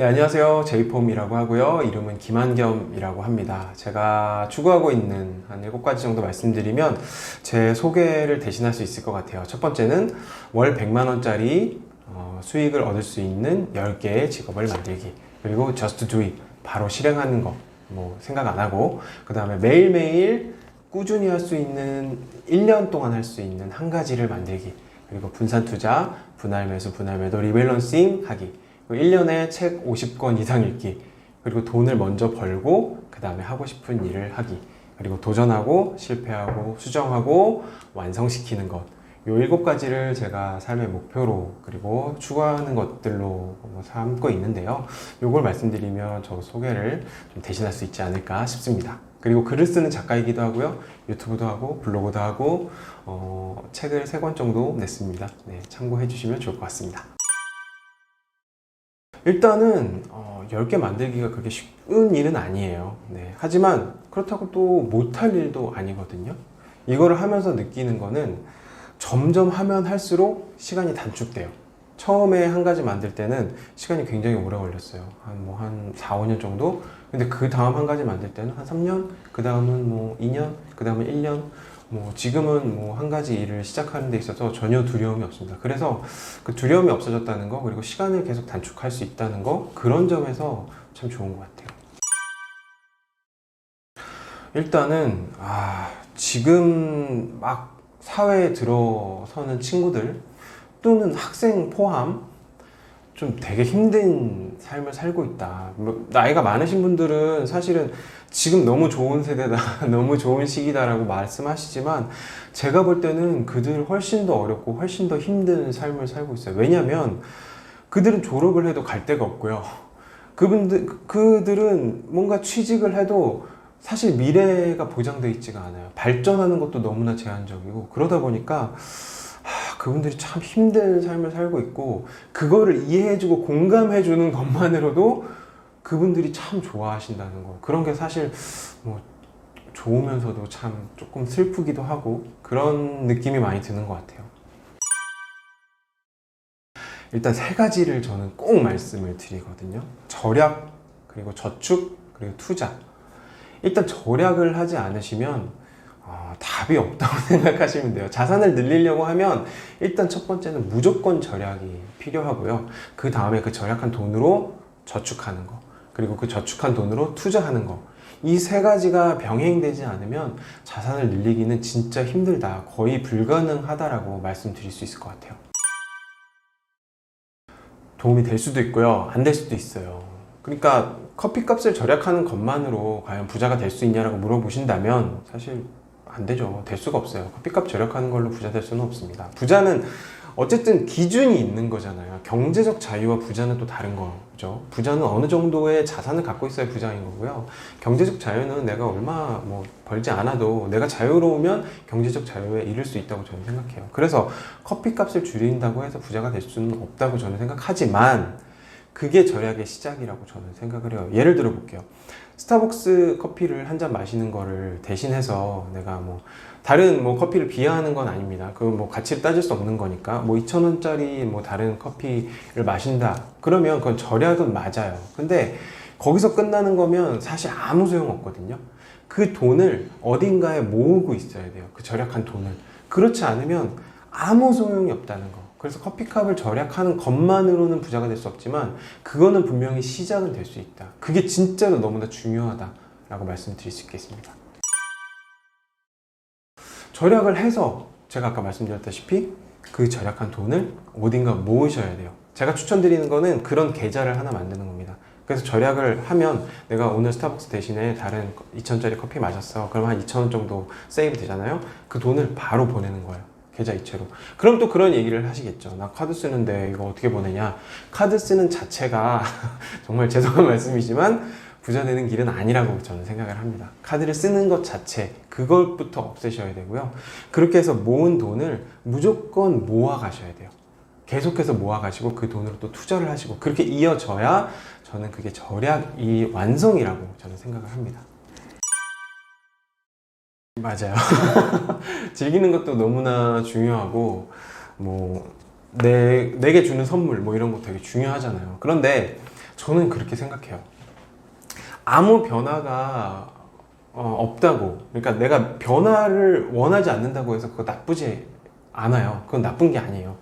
네, 안녕하세요. 제이폼이라고 하고요. 이름은 김한겸이라고 합니다. 제가 추구하고 있는 한 7가지 정도 말씀드리면 제 소개를 대신할 수 있을 것 같아요. 첫 번째는 월 100만원짜리 어, 수익을 얻을 수 있는 10개의 직업을 만들기. 그리고 just do it. 바로 실행하는 거. 뭐 생각 안 하고. 그 다음에 매일매일 꾸준히 할 수 있는 1년 동안 할 수 있는 한 가지를 만들기. 그리고 분산 투자, 분할 매수, 분할 매도, 리밸런싱 하기. 그리고 1년에 책 50권 이상 읽기. 그리고 돈을 먼저 벌고 그 다음에 하고 싶은 일을 하기. 그리고 도전하고 실패하고 수정하고 완성시키는 것. 요 일곱 가지를 제가 삶의 목표로 그리고 추구하는 것들로 뭐 삼고 있는데요. 요걸 말씀드리면 저 소개를 좀 대신할 수 있지 않을까 싶습니다. 그리고 글을 쓰는 작가이기도 하고요. 유튜브도 하고 블로그도 하고 어, 책을 세 권 정도 냈습니다. 네, 참고해 주시면 좋을 것 같습니다. 일단은 어, 10개 만들기가 그렇게 쉬운 일은 아니에요. 네, 하지만 그렇다고 또 못할 일도 아니거든요. 이거를 하면서 느끼는 거는 점점 하면 할수록 시간이 단축돼요. 처음에 한 가지 만들 때는 시간이 굉장히 오래 걸렸어요. 한 뭐 한 4, 5년 정도? 근데 그 다음 한 가지 만들 때는 한 3년? 그 다음은 뭐 2년? 그 다음은 1년? 뭐 지금은 뭐 한 가지 일을 시작하는 데 있어서 전혀 두려움이 없습니다. 그래서 그 두려움이 없어졌다는 거, 그리고 시간을 계속 단축할 수 있다는 거, 그런 점에서 참 좋은 것 같아요. 일단은, 아, 지금 막 사회에 들어서는 친구들 또는 학생 포함 좀 되게 힘든 삶을 살고 있다. 뭐, 나이가 많으신 분들은 사실은 지금 너무 좋은 세대다, 너무 좋은 시기다라고 말씀하시지만 제가 볼 때는 그들 훨씬 더 어렵고 훨씬 더 힘든 삶을 살고 있어요. 왜냐면 그들은 졸업을 해도 갈 데가 없고요. 그분들, 그들은 뭔가 취직을 해도 사실 미래가 보장되어 있지가 않아요. 발전하는 것도 너무나 제한적이고 그러다 보니까 하, 그분들이 참 힘든 삶을 살고 있고 그거를 이해해주고 공감해주는 것만으로도 그분들이 참 좋아하신다는 거 그런 게 사실 뭐 좋으면서도 참 조금 슬프기도 하고 그런 느낌이 많이 드는 것 같아요. 일단 세 가지를 저는 꼭 말씀을 드리거든요. 절약, 그리고 저축, 그리고 투자. 일단 절약을 하지 않으시면 어, 답이 없다고 생각하시면 돼요. 자산을 늘리려고 하면 일단 첫 번째는 무조건 절약이 필요하고요. 그 다음에 그 절약한 돈으로 저축하는 거. 그리고 그 저축한 돈으로 투자하는 거. 이 세 가지가 병행되지 않으면 자산을 늘리기는 진짜 힘들다. 거의 불가능하다라고 말씀드릴 수 있을 것 같아요. 도움이 될 수도 있고요. 안 될 수도 있어요. 그러니까 커피 값을 절약하는 것만으로 과연 부자가 될 수 있냐라고 물어보신다면 사실 안 되죠. 될 수가 없어요. 커피값 절약하는 걸로 부자 될 수는 없습니다. 부자는 어쨌든 기준이 있는 거잖아요. 경제적 자유와 부자는 또 다른 거죠. 부자는 어느 정도의 자산을 갖고 있어야 부자인 거고요. 경제적 자유는 내가 얼마 뭐 벌지 않아도 내가 자유로우면 경제적 자유에 이를 수 있다고 저는 생각해요. 그래서 커피값을 줄인다고 해서 부자가 될 수는 없다고 저는 생각하지만 그게 절약의 시작이라고 저는 생각을 해요. 예를 들어 볼게요. 스타벅스 커피를 한 잔 마시는 거를 대신해서 내가 뭐 다른 뭐 커피를 비하하는 건 아닙니다. 그 뭐 가치를 따질 수 없는 거니까 뭐 2,000원짜리 뭐 다른 커피를 마신다. 그러면 그건 절약은 맞아요. 근데 거기서 끝나는 거면 사실 아무 소용 없거든요. 그 돈을 어딘가에 모으고 있어야 돼요. 그 절약한 돈을. 그렇지 않으면 아무 소용이 없다는 거. 그래서 커피값을 절약하는 것만으로는 부자가 될 수 없지만 그거는 분명히 시작은 될 수 있다. 그게 진짜로 너무나 중요하다라고 말씀드릴 수 있겠습니다. 절약을 해서 제가 아까 말씀드렸다시피 그 절약한 돈을 어딘가 모으셔야 돼요. 제가 추천드리는 거는 그런 계좌를 하나 만드는 겁니다. 그래서 절약을 하면 내가 오늘 스타벅스 대신에 다른 2,000원짜리 커피 마셨어. 그럼 한 2,000원 정도 세이브 되잖아요. 그 돈을 바로 보내는 거예요. 계좌 이체로. 그럼 또 그런 얘기를 하시겠죠. 나 카드 쓰는데 이거 어떻게 보내냐. 카드 쓰는 자체가 정말 죄송한 말씀이지만 부자 되는 길은 아니라고 저는 생각을 합니다. 카드를 쓰는 것 자체, 그것부터 없애셔야 되고요. 그렇게 해서 모은 돈을 무조건 모아 가셔야 돼요. 계속해서 모아 가시고 그 돈으로 또 투자를 하시고 그렇게 이어져야 저는 그게 절약이 완성이라고 저는 생각을 합니다. 맞아요. 즐기는 것도 너무나 뭐, 중요하고, 뭐, 내, 내게 주는 선물, 뭐 이런 거 되게 중요하잖아요. 그런데 저는 그렇게 생각해요. 아무 변화가 어, 없다고. 그러니까 내가 변화를 원하지 않는다고 해서 그거 나쁘지 않아요. 그건 나쁜 게 아니에요.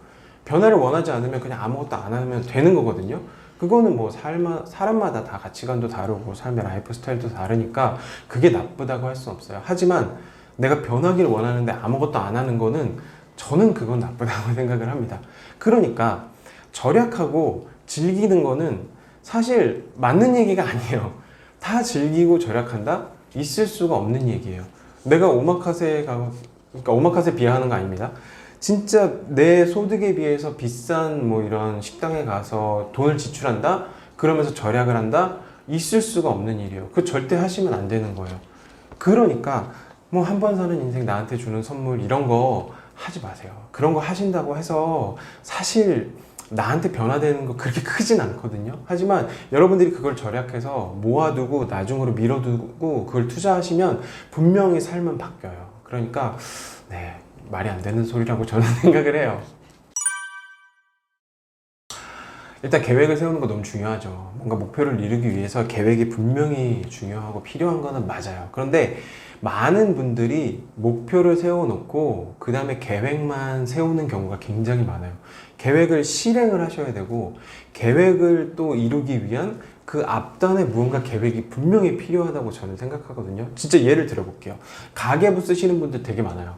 변화를 원하지 않으면 그냥 아무것도 안 하면 되는 거거든요. 그거는 뭐 삶, 사람마다 다 가치관도 다르고 삶의 라이프 스타일도 다르니까 그게 나쁘다고 할 수는 없어요. 하지만 내가 변하기를 원하는데 아무것도 안 하는 거는 저는 그건 나쁘다고 생각을 합니다. 그러니까 절약하고 즐기는 거는 사실 맞는 얘기가 아니에요. 다 즐기고 절약한다? 있을 수가 없는 얘기예요. 내가 오마카세 가, 그러니까 오마카세 비하하는 거 아닙니다. 진짜 내 소득에 비해서 비싼 뭐 이런 식당에 가서 돈을 지출한다? 그러면서 절약을 한다? 있을 수가 없는 일이에요. 그 절대 하시면 안 되는 거예요. 그러니까 뭐 한 번 사는 인생 나한테 주는 선물 이런 거 하지 마세요. 그런 거 하신다고 해서 사실 나한테 변화되는 거 그렇게 크진 않거든요. 하지만 여러분들이 그걸 절약해서 모아두고 나중으로 미뤄두고 그걸 투자하시면 분명히 삶은 바뀌어요. 그러니까 네 말이 안 되는 소리라고 저는 생각을 해요. 일단 계획을 세우는 거 너무 중요하죠. 뭔가 목표를 이루기 위해서 계획이 분명히 중요하고 필요한 거는 맞아요. 그런데 많은 분들이 목표를 세워놓고 그 다음에 계획만 세우는 경우가 굉장히 많아요. 계획을 실행을 하셔야 되고 계획을 또 이루기 위한 그 앞단에 무언가 계획이 분명히 필요하다고 저는 생각하거든요. 진짜 예를 들어볼게요. 가계부 쓰시는 분들 되게 많아요.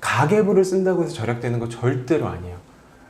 가계부를 쓴다고 해서 절약되는 거 절대로 아니에요.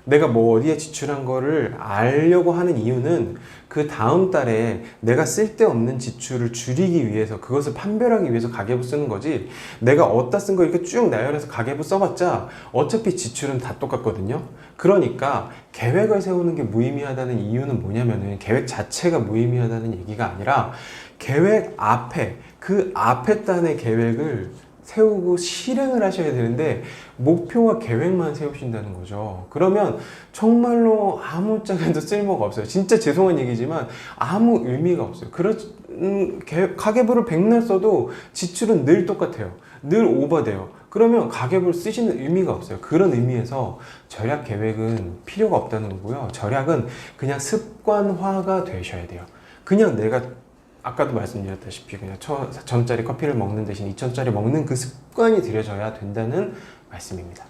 내가 뭐 어디에 지출한 거를 알려고 하는 이유는 그 다음 달에 내가 쓸데없는 지출을 줄이기 위해서 그것을 판별하기 위해서 가계부 쓰는 거지 내가 어디다 쓴 거 이렇게 쭉 나열해서 가계부 써봤자 어차피 지출은 다 똑같거든요 그러니까 계획을 세우는 게 무의미하다는 이유는 뭐냐면은 계획 자체가 무의미하다는 얘기가 아니라 계획 앞에 그 앞에 단의 계획을 세우고 실행을 하셔야 되는데 목표와 계획만 세우신다는 거죠. 그러면 정말로 아무 짝에도 쓸모가 없어요. 진짜 죄송한 얘기지만 아무 의미가 없어요. 그렇 음, 개- 가계부를 백날 써도 지출은 늘 똑같아요. 늘 오버돼요. 그러면 가계부를 쓰시는 의미가 없어요. 그런 의미에서 절약 계획은 필요가 없다는 거고요. 절약은 그냥 습관화가 되셔야 돼요. 그냥 내가 아까도 말씀드렸다시피 그냥 1,000원짜리 커피를 먹는 대신 2,000원짜리 먹는 그 습관이 들여져야 된다는 말씀입니다.